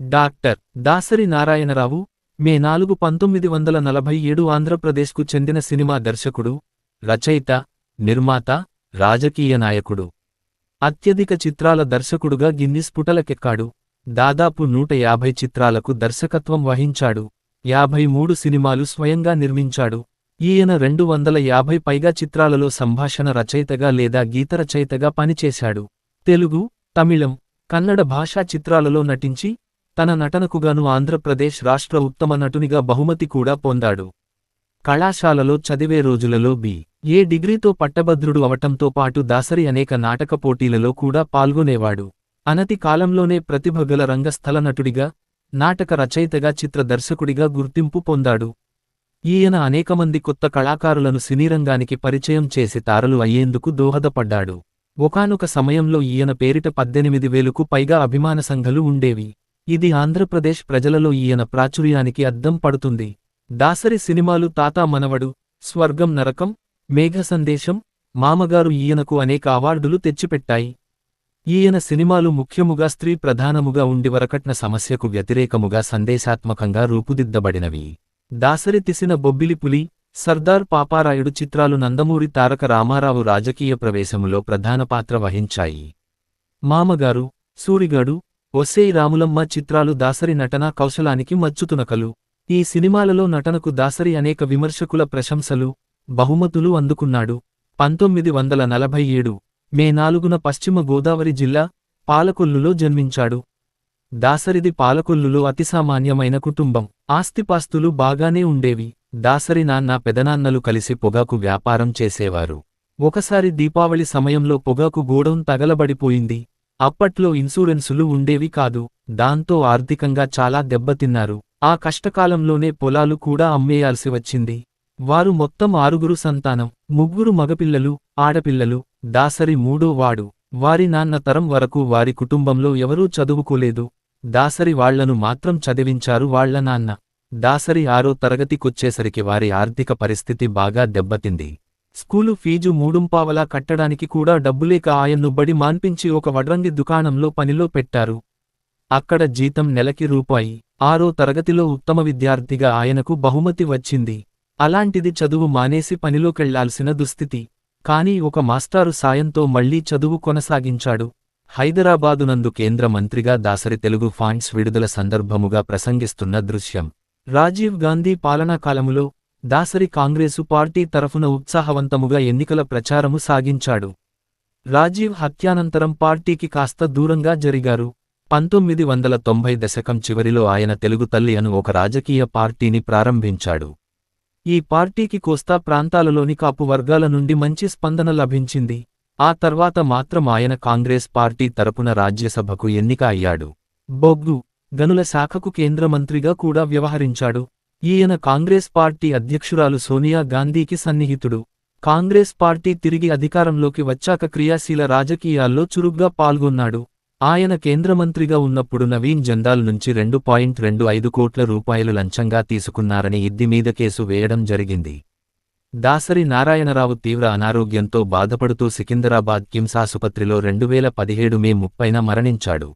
Doctor Dasari Narayana Rao మే నాలుగు పంతొమ్మిది వందల నలభై ఏడు ఆంధ్రప్రదేశ్కు చెందిన సినిమా దర్శకుడు రచయిత నిర్మాత రాజకీయ నాయకుడు. అత్యధిక చిత్రాల దర్శకుడుగా గిన్నిస్ పుటలకెక్కాడు. దాదాపు నూట యాభై చిత్రాలకు దర్శకత్వం వహించాడు. యాభై మూడు సినిమాలు స్వయంగా నిర్మించాడు. ఈయన రెండు వందల యాభై పైగా చిత్రాలలో సంభాషణ రచయితగా లేదా గీతరచయితగా పనిచేశాడు. తెలుగు తమిళం కన్నడ భాషా చిత్రాలలో నటించి తన నటనకుగాను ఆంధ్రప్రదేశ్ రాష్ట్ర ఉత్తమ నటునిగా బహుమతి కూడా పొందాడు. కళాశాలలో చదివే రోజులలో బి. ఏ డిగ్రీతో పట్టభద్రుడు అవటంతో పాటు దాసరి అనేక నాటక పోటీలలో కూడా పాల్గొనేవాడు. అనతి కాలంలోనే ప్రతిభగల రంగస్థల నటుడిగా నాటక రచయితగా చిత్ర దర్శకుడిగా గుర్తింపు పొందాడు. ఈయన అనేకమంది కొత్త కళాకారులను సినీరంగానికి పరిచయం చేసి తారలు అయ్యేందుకు దోహదపడ్డాడు. ఒకానొక సమయంలో ఈయన పేరిట పద్దెనిమిది వేలకు పైగా అభిమాన సంఘలు ఉండేవి. ఇది ఆంధ్రప్రదేశ్ ప్రజలలో ఈయన ప్రాచుర్యానికి అద్దం పడుతుంది. దాసరి సినిమాలు తాతా మనవడు స్వర్గం నరకం మేఘ సందేశం మామగారు ఈయనకు అనేక అవార్డులు తెచ్చిపెట్టాయి. ఈయన సినిమాలు ముఖ్యముగా స్త్రీ ప్రధానముగా ఉండి వరకట్న సమస్యకు వ్యతిరేకముగా సందేశాత్మకంగా రూపుదిద్దబడినవి. దాసరి తిసిన బొబ్బిలిపులి సర్దార్ పాపారాయుడు చిత్రాలు నందమూరి తారక రామారావు రాజకీయ ప్రవేశములో ప్రధాన పాత్ర వహించాయి. మామగారు సూరిగాడు ఒసేయ్ రాములమ్మ చిత్రాలు దాసరి నటనా కౌశలానికి మచ్చుతునకలు. ఈ సినిమాలలో నటనకు దాసరి అనేక విమర్శకుల ప్రశంసలు బహుమతులు అందుకున్నాడు. పంతొమ్మిది వందల నలభై ఏడు మే నాలుగున పశ్చిమ గోదావరి జిల్లా పాలకొల్లులో జన్మించాడు. దాసరిది పాలకొల్లులో అతిసామాన్యమైన కుటుంబం. ఆస్తిపాస్తులు బాగానే ఉండేవి. దాసరి నాన్న పెదనాన్నలు కలిసి పొగాకు వ్యాపారం చేసేవారు. ఒకసారి దీపావళి సమయంలో పొగాకు గూడం తగలబడిపోయింది. అప్పట్లో ఇన్సూరెన్సులు ఉండేవి కాదు దాంతో ఆర్థికంగా చాలా దెబ్బతిన్నారు. ఆ కష్టకాలంలోనే పొలాలు కూడా అమ్మేయాల్సి వచ్చింది. వారు మొత్తం ఆరుగురు సంతానం ముగ్గురు మగపిల్లలు ఆడపిల్లలు దాసరి మూడో వాడు. వారి నాన్న తరం వరకు వారి కుటుంబంలో ఎవరూ చదువుకోలేదు. దాసరి వాళ్ళను మాత్రం చదివించారు వాళ్ళ నాన్న. దాసరి ఆరో తరగతికొచ్చేసరికి వారి ఆర్థిక పరిస్థితి బాగా దెబ్బతింది. స్కూలు ఫీజు మూడుంపావలా కట్టడానికి కూడా డబ్బులేక ఆయన్ను బడి మాన్పించి ఒక వడ్రంగి దుకాణంలో పనిలో పెట్టారు. అక్కడ జీతం నెలకి రూపాయి. ఆరో తరగతిలో ఉత్తమ విద్యార్థిగా ఆయనకు బహుమతి వచ్చింది. అలాంటిది చదువు మానేసి పనిలోకెళ్ళాల్సిన దుస్థితి. కాని ఒక మాస్టారు సాయంతో మళ్ళీ చదువు కొనసాగించాడు. హైదరాబాదునందు కేంద్ర మంత్రిగా దాసరి తెలుగు ఫాండ్స్ విడుదల సందర్భముగా ప్రసంగిస్తున్న దృశ్యం. రాజీవ్ గాంధీ పాలనా కాలములో దాసరి కాంగ్రెసు పార్టీ తరఫున ఉత్సాహవంతముగా ఎన్నికల ప్రచారము సాగించాడు. రాజీవ్ హత్యానంతరం పార్టీకి కాస్త దూరంగా జరిగారు. పంతొమ్మిది వందల తొంభై దశకం చివరిలో ఆయన తెలుగు తల్లి అను ఒక రాజకీయ పార్టీని ప్రారంభించాడు. ఈ పార్టీకి కోస్తా ప్రాంతాలలోని కాపు వర్గాల నుండి మంచి స్పందన లభించింది. ఆ తర్వాత మాత్రం ఆయన కాంగ్రెస్ పార్టీ తరపున రాజ్యసభకు ఎన్నిక అయ్యాడు. బొగ్గు గనుల శాఖకు కేంద్రమంత్రిగా కూడా వ్యవహరించాడు. ఈయన కాంగ్రెస్ పార్టీ అధ్యక్షురాలు సోనియా గాంధీకి సన్నిహితుడు. కాంగ్రెస్ పార్టీ తిరిగి అధికారంలోకి వచ్చాక క్రియాశీల రాజకీయాల్లో చురుగ్గా పాల్గొన్నాడు. ఆయన కేంద్రమంత్రిగా ఉన్నప్పుడు నవీన్ జందాల్ నుంచి రెండు పాయింట్ రెండు ఐదు కోట్ల రూపాయలు లంచంగా తీసుకున్నారని ఇద్ది మీద కేసు వేయడం జరిగింది. దాసరి నారాయణరావు తీవ్ర అనారోగ్యంతో బాధపడుతూ సికింద్రాబాద్ కిమ్స్ ఆసుపత్రిలో రెండువేల పదిహేడు మే ముప్పైన మరణించాడు.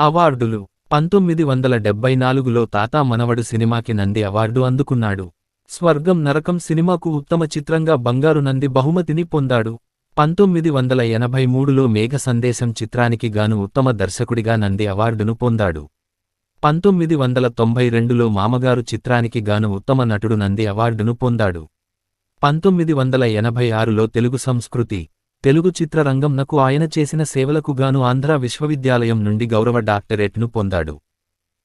అవార్డులు పంతొమ్మిది వందల డెబ్బై నాలుగులో తాతా మనవడు సినిమాకి నంది అవార్డు అందుకున్నాడు. స్వర్గం నరకం సినిమాకు ఉత్తమ చిత్రంగా బంగారు నంది బహుమతిని పొందాడు. పంతొమ్మిది వందల ఎనభై మూడులో మేఘ సందేశం చిత్రానికి గాను ఉత్తమ దర్శకుడిగా నంది అవార్డును పొందాడు. పంతొమ్మిది వందల తొంభై రెండులో మామగారు చిత్రానికి గాను ఉత్తమ నటుడు నంది అవార్డును పొందాడు. పంతొమ్మిది వందల ఎనభై ఆరులో తెలుగు సంస్కృతి తెలుగు చిత్రరంగంనకు ఆయన చేసిన సేవలకు గాను ఆంధ్ర విశ్వవిద్యాలయం నుండి గౌరవ డాక్టరేట్ను పొందాడు.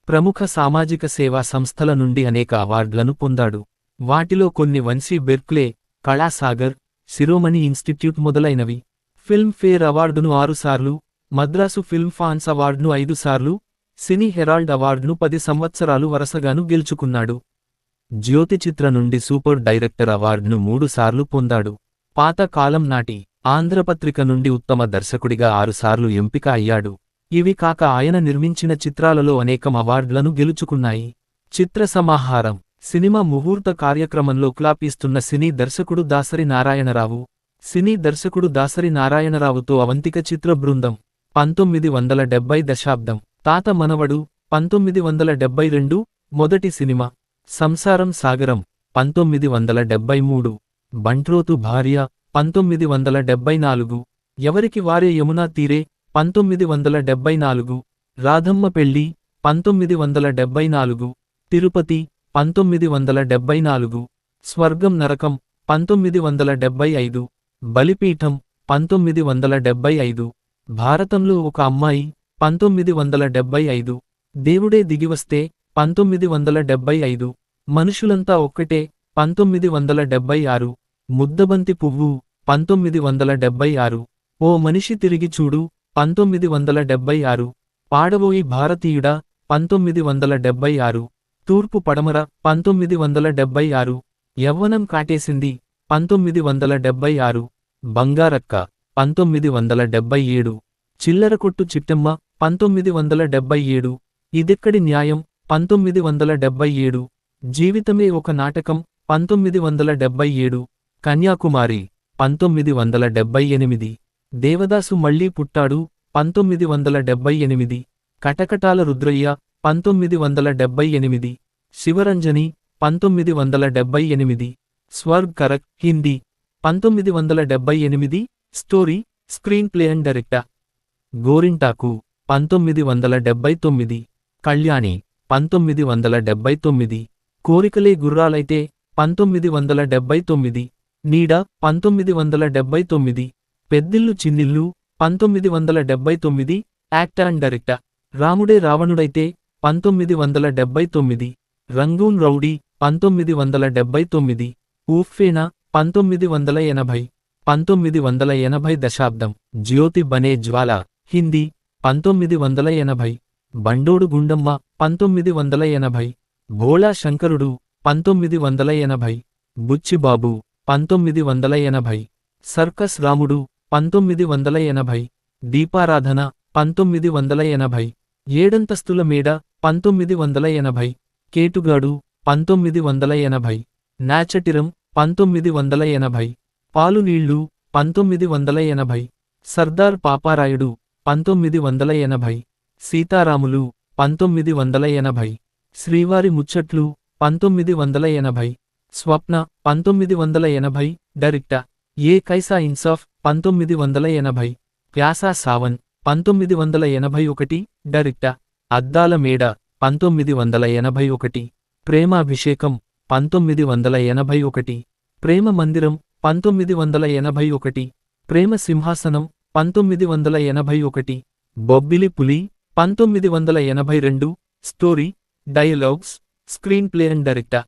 ప్రముఖ సామాజిక సేవా సంస్థల నుండి అనేక అవార్డులను పొందాడు. వాటిలో కొన్ని వన్సీ బెర్క్లే కళాసాగర్ శిరోమణి ఇన్స్టిట్యూట్ మొదలైనవి. ఫిల్మ్ ఫేర్ అవార్డును ఆరుసార్లు మద్రాసు ఫిల్మ్ ఫాన్స్ అవార్డును ఐదుసార్లు సినీ హెరాల్డ్ అవార్డును పది సంవత్సరాలు వరుసగాను గెలుచుకున్నాడు. జ్యోతి చిత్ర నుండి సూపర్ డైరెక్టర్ అవార్డును మూడుసార్లు పొందాడు. పాత కాలం నాటి ఆంధ్రపత్రిక నుండి ఉత్తమ దర్శకుడిగా ఆరుసార్లు ఎంపిక అయ్యాడు. ఇవి కాక ఆయన నిర్మించిన చిత్రాలలో అనేకం అవార్డులను గెలుచుకున్నాయి. చిత్ర సమాహారం సినిమా ముహూర్త కార్యక్రమంలో క్లాపిస్తున్న సినీ దర్శకుడు దాసరి నారాయణరావు. సినీ దర్శకుడు దాసరి నారాయణరావుతో అవంతిక చిత్ర బృందం పంతొమ్మిది వందల డెబ్బై దశాబ్దం. తాత మనవడు పంతొమ్మిది వందల డెబ్బై రెండు మొదటి సినిమా. సంసారం సాగరం పంతొమ్మిది వందల డెబ్బై మూడు. బంట్రోతు భార్య పంతొమ్మిది వందల డెబ్బై నాలుగు. ఎవరికి వారే యమునా తీరే? పంతొమ్మిది వందల డెబ్బై నాలుగు. రాధమ్మ పెళ్ళి పంతొమ్మిది వందల డెబ్బై నాలుగు. తిరుపతి పంతొమ్మిది వందల డెబ్బై నాలుగు. స్వర్గం నరకం పంతొమ్మిది వందల డెబ్బై ఐదు. బలిపీఠం పంతొమ్మిది వందల డెబ్బై ఐదు. భారతంలో ఒక అమ్మాయి పంతొమ్మిది వందల డెబ్బై ఐదు. దేవుడే దిగివస్తే పంతొమ్మిది వందల డెబ్బై ఐదు. మనుషులంతా ఒక్కటే పంతొమ్మిది వందల డెబ్బై ఆరు. ముద్దబంతి పువ్వు పంతొమ్మిది వందల డెబ్బై ఆరు. ఓ మనిషి తిరిగి చూడు పంతొమ్మిది వందల డెబ్బై ఆరు. పాడబోయి భారతీయుడా పంతొమ్మిది వందల డెబ్బై ఆరు. తూర్పు పడమర పంతొమ్మిది వందల డెబ్బై ఆరు. యవ్వనం కాటేసింది పంతొమ్మిది వందల డెబ్బై ఆరు. బంగారక్క పంతొమ్మిది వందల డెబ్బై ఏడు. చిల్లర కొట్టు చిట్టమ్మ పంతొమ్మిది వందల డెబ్బై ఏడు. ఇదెక్కడి న్యాయం పంతొమ్మిది వందల డెబ్బై ఏడు. జీవితమే ఒక నాటకం పంతొమ్మిది వందల డెబ్బై ఏడు. కన్యాకుమారి పంతొమ్మిది వందల డెబ్బై ఎనిమిది. దేవదాసు మళ్ళీ పుట్టాడు పంతొమ్మిది వందల డెబ్బై ఎనిమిది. కటకటాల రుద్రయ్య పంతొమ్మిది వందల డెబ్బై ఎనిమిది. శివరంజని పంతొమ్మిది వందల డెబ్బై ఎనిమిది. స్వర్గ్ కరక్ హిందీ. పంతొమ్మిది వందల డెబ్బై ఎనిమిది. Story screenplay and director. Gorintaku పంతొమ్మిది వందల డెబ్బై తొమ్మిది. కళ్యాణి పంతొమ్మిది వందల డెబ్బై తొమ్మిది. కోరికలే గుర్రాలైతే పంతొమ్మిది వందల డెబ్బై తొమ్మిది. నీడ పంతొమ్మిది వందల డెబ్బై తొమ్మిది పెద్దిల్లు చిన్నిల్లు పంతొమ్మిది వందల డెబ్బై తొమ్మిది యాక్టర్ అండ్ డైరెక్టర్. రాముడే రావణుడైతే పంతొమ్మిది వందల డెబ్బై తొమ్మిది రంగూన్ రౌడీ పంతొమ్మిది వందల డెబ్బై తొమ్మిది ఊఫేనా పంతొమ్మిది వందల ఎనభై పంతొమ్మిది వందల ఎనభై దశాబ్దం. జ్యోతి బనే జ్వాల హిందీ పంతొమ్మిది వందల ఎనభై బండోడు గుండమ్మ పంతొమ్మిది వందల ఎనభై భోళా శంకరుడు పంతొమ్మిది వందల ఎనభై బుచ్చిబాబు పంతొమ్మిది వందల ఎనభై సర్కస్ రాముడు పంతొమ్మిది వందల ఎనభై దీపారాధన పంతొమ్మిది వందల ఎనభై ఏడంతస్తుల మేడ పంతొమ్మిది వందల ఎనభై కేటుగాడు పంతొమ్మిది వందల ఎనభై నాచటిరం పంతొమ్మిది వందల ఎనభై పాలునీళ్ళు పంతొమ్మిది వందల ఎనభై సర్దార్ పాపారాయుడు పంతొమ్మిది వందల ఎనభై సీతారాములు పంతొమ్మిది వందల ఎనభై శ్రీవారి ముచ్చట్లు పంతొమ్మిది వందల ఎనభై స్వప్న పంతొమ్మిది వందల ఎనభై డైరెక్టర్ ఏ కైసా ఇన్సాఫ్ పంతొమ్మిది వందల ఎనభై. ప్యాసా సావన్ పంతొమ్మిది వందల ఎనభై ఒకటి డరిక్ట. అద్దాల మేడ పంతొమ్మిది వందల ఎనభై ఒకటి. ప్రేమాభిషేకం పంతొమ్మిది వందల ఎనభై ఒకటి. ప్రేమ మందిరం పంతొమ్మిది వందల ఎనభై ఒకటి. ప్రేమ సింహాసనం పంతొమ్మిది వందల ఎనభై ఒకటి. బొబ్బిలి పులి పంతొమ్మిది వందల ఎనభై రెండు. Story dialogues screenplay and director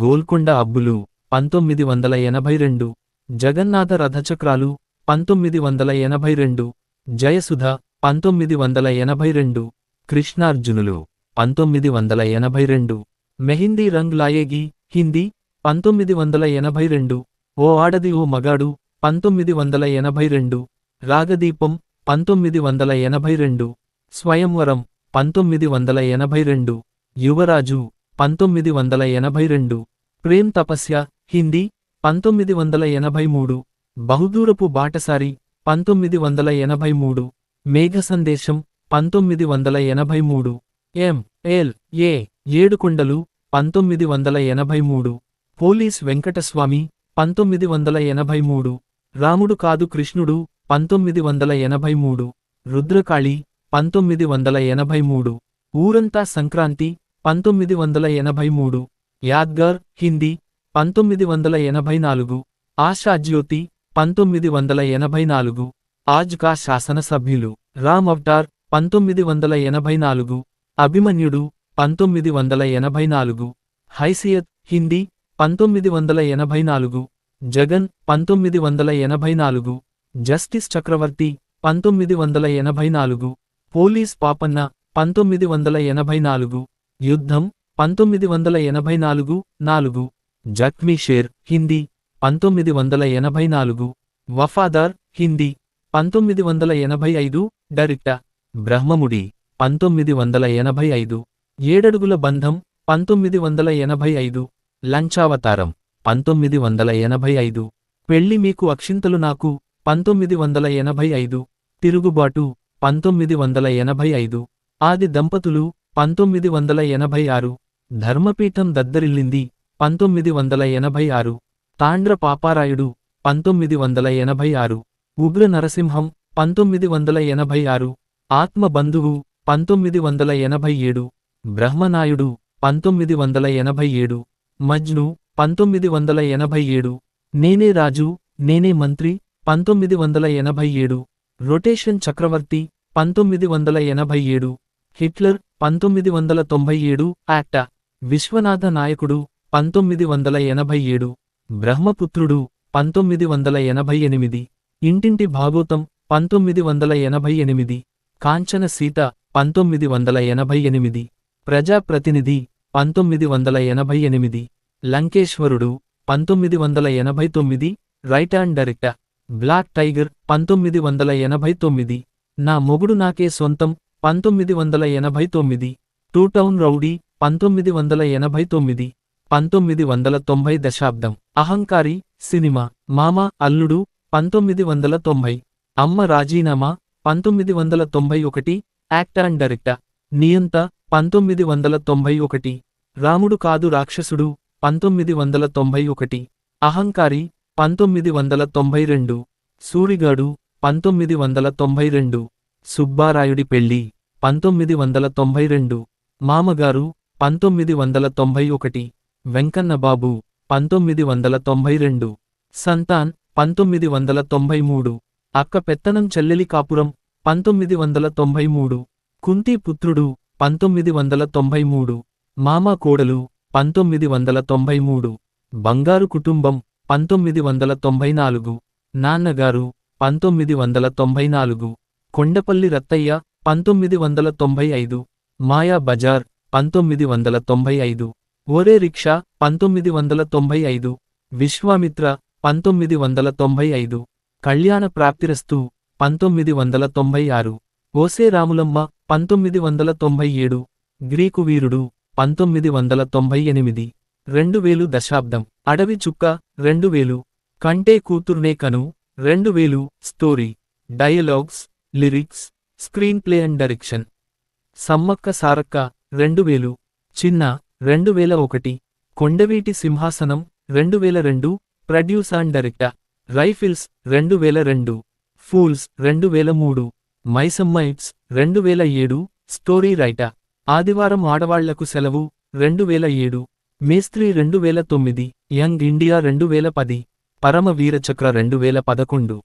Golconda Abbulu పంతొమ్మిది వందల ఎనభై రెండు. జగన్నాథ రథచక్రాలు పంతొమ్మిది వందల ఎనభై రెండు. జయసుధ పంతొమ్మిది వందల ఎనభై రెండు. కృష్ణార్జునులు పంతొమ్మిది వందల ఎనభై రెండు. మెహిందీ రంగ్ లాయేగి హిందీ పంతొమ్మిది వందల ఎనభై రెండు. ఓ ఆడది ఓ మగాడు పంతొమ్మిది వందల ఎనభై రెండు. రాగదీపం పంతొమ్మిది వందల ఎనభై రెండు. స్వయంవరం పంతొమ్మిది వందల ఎనభై రెండు. యువరాజు పంతొమ్మిది వందల ఎనభై రెండు. ప్రేమ్ తపస్య హిందీ పంతొమ్మిది వందల ఎనభై మూడు. బహుదూరపు బాటసారి పంతొమ్మిది వందల ఎనభై మూడు. మేఘ సందేశం పంతొమ్మిది వందల ఎనభై మూడు. ఎం ఎల్ ఏ ఏడుకొండలు పంతొమ్మిది వందల ఎనభై మూడు. పోలీస్ వెంకటస్వామి పంతొమ్మిది వందల ఎనభై మూడు. రాముడు కాదు కృష్ణుడు పంతొమ్మిది వందల ఎనభై మూడు. రుద్రకాళి పంతొమ్మిది వందల ఎనభై మూడు. ఊరంతా సంక్రాంతి పంతొమ్మిది వందల ఎనభై మూడు. యాద్గార్ హిందీ పంతొమ్మిది వందల ఎనభై నాలుగు. ఆశాజ్యోతి పంతొమ్మిది వందల ఎనభై నాలుగు. ఆజ్ కా శాసనసభ్యులు. రామ్ అవతార్ పంతొమ్మిది వందల ఎనభై నాలుగు. అభిమన్యుడు పంతొమ్మిది వందల ఎనభై నాలుగు. హైసియత్ హిందీ పంతొమ్మిది వందల ఎనభై నాలుగు. జగన్ పంతొమ్మిది వందల ఎనభై నాలుగు. జస్టిస్ చక్రవర్తి పంతొమ్మిది వందల ఎనభై నాలుగు. పోలీస్ పాపన్న పంతొమ్మిది వందల ఎనభై నాలుగు. యుద్ధం పంతొమ్మిది వందల ఎనభై నాలుగు నాలుగు. జఖ్మీ షేర్ హిందీ. పంతొమ్మిది వందల ఎనభై నాలుగు. వఫాదార్ హిందీ. పంతొమ్మిది వందల ఎనభై ఐదు డైరెక్టర్ బ్రహ్మముడి. పంతొమ్మిది వందల ఎనభై ఐదు. ఏడడుగుల బంధం పంతొమ్మిది వందల ఎనభై ఐదు. లంచావతారం పంతొమ్మిది వందల ఎనభై ఐదు. పెళ్ళి మీకు అక్షింతలు నాకు పంతొమ్మిది వందల ఎనభై ఐదు. తిరుగుబాటు పంతొమ్మిది వందల ఎనభై ఐదు. ఆది దంపతులు పంతొమ్మిది వందల ఎనభై ఆరు. ధర్మపీఠం దద్దరిల్లింది. పంతొమ్మిది వందల ఎనభై ఆరు. తాండ్ర పాపారాయుడు. పంతొమ్మిది వందల ఎనభై ఆరు. ఉగ్ర నరసింహం. పంతొమ్మిది వందల ఎనభై ఆరు. ఆత్మ బంధువు పంతొమ్మిది వందల ఎనభై ఏడు. బ్రహ్మనాయుడు. పంతొమ్మిది వందల ఎనభై ఏడు. మజ్ను. పంతొమ్మిది వందల ఎనభై ఏడు. నేనే రాజు. నేనే మంత్రి. పంతొమ్మిది వందల ఎనభై ఏడు. రొటేషన్ చక్రవర్తి. పంతొమ్మిది వందల ఎనభై ఏడు. హిట్లర్. పంతొమ్మిది వందల తొంభై ఏడు యాక్ట. విశ్వనాథ నాయకుడు పంతొమ్మిది వందల ఎనభై ఏడు. బ్రహ్మపుత్రుడు పంతొమ్మిది వందల ఎనభై ఎనిమిది. ఇంటింటి భాగోతం పంతొమ్మిది వందల ఎనభై ఎనిమిది. కాంచన సీత పంతొమ్మిది వందల ఎనభై ఎనిమిది. ప్రజాప్రతినిధి పంతొమ్మిది వందల ఎనభై ఎనిమిది. లంకేశ్వరుడు పంతొమ్మిది వందల ఎనభై తొమ్మిది. Write and director Black Tiger పంతొమ్మిది వందల ఎనభై తొమ్మిది. నా మొగుడు నాకే సొంతం పంతొమ్మిది వందల ఎనభై తొమ్మిది టూ టౌన్ రౌడీ పంతొమ్మిది వందల ఎనభై తొమ్మిది పంతొమ్మిది వందల తొంభై దశాబ్దం. అహంకారి సినిమా మామ అల్లుడు పంతొమ్మిది వందల తొంభై. అమ్మ రాజీనామా పంతొమ్మిది వందల తొంభై ఒకటి. యాక్ట్ అండ్ డైరెక్టర్ నియంత పంతొమ్మిది వందల తొంభై ఒకటి. రాముడు కాదు రాక్షసుడు పంతొమ్మిది వందల తొంభై ఒకటి. అహంకారి పంతొమ్మిది వందల తొంభై రెండు. సూరిగాడు పంతొమ్మిది వందల తొంభై రెండు. సుబ్బారాయుడి పెళ్ళి పంతొమ్మిది వందల తొంభై రెండు. మామగారు పంతొమ్మిది వందల తొంభై ఒకటి. వెంకన్నబాబు పంతొమ్మిది వందల తొంభై రెండు. సంతాన్ పంతొమ్మిది వందల తొంభై మూడు. అక్క పెత్తనం చెల్లెలి కాపురం పంతొమ్మిది వందల తొంభై మూడు. కుంతి పుత్రుడు పంతొమ్మిది వందల తొంభై మూడు. మామ కోడలు పంతొమ్మిది వందల తొంభై మూడు. బంగారు కుటుంబం పంతొమ్మిది వందల తొంభై నాలుగు. నాన్నగారు పంతొమ్మిది వందల తొంభై నాలుగు. కొండపల్లి రత్తయ్య పంతొమ్మిది వందల తొంభై ఐదు. మాయా బజార్ పంతొమ్మిది వందల తొంభై ఐదు. ఒరే రిక్షా పంతొమ్మిది వందల తొంభై ఐదు. విశ్వామిత్ర పంతొమ్మిది వందల తొంభై ఐదు. కళ్యాణ ప్రాప్తిరస్తు పంతొమ్మిది వందల తొంభై ఆరు. ఓసే రాములమ్మ పంతొమ్మిది వందల తొంభై ఏడు. గ్రీకు వీరుడు పంతొమ్మిది వందల తొంభై ఎనిమిది. రెండు వేలు దశాబ్దం. అడవి చుక్క రెండు వేలు. కంటే కూతుర్నే కను రెండు వేలు. Story. Dialogues lyrics screenplay and direction. Sammakka Sarakka రెండు వేలు చిన్న రెండు వేల ఒకటి కొండవీటి సింహాసనం రెండు వేల రెండు ప్రొడ్యూస్ అండ్ డైరెక్టర్. రైఫిల్స్ రెండు వేల రెండు ఫూల్స్ రెండు వేల మూడు మైసమ్మైట్స్ రెండు వేల ఏడు స్టోరీ రైటర్. ఆదివారం ఆడవాళ్ళకు సెలవు రెండు వేల ఏడు మేస్త్రి రెండు వేల తొమ్మిది యంగ్ ఇండియా రెండు వేల పది పరమ వీరచక్ర రెండు వేల పదకొండు.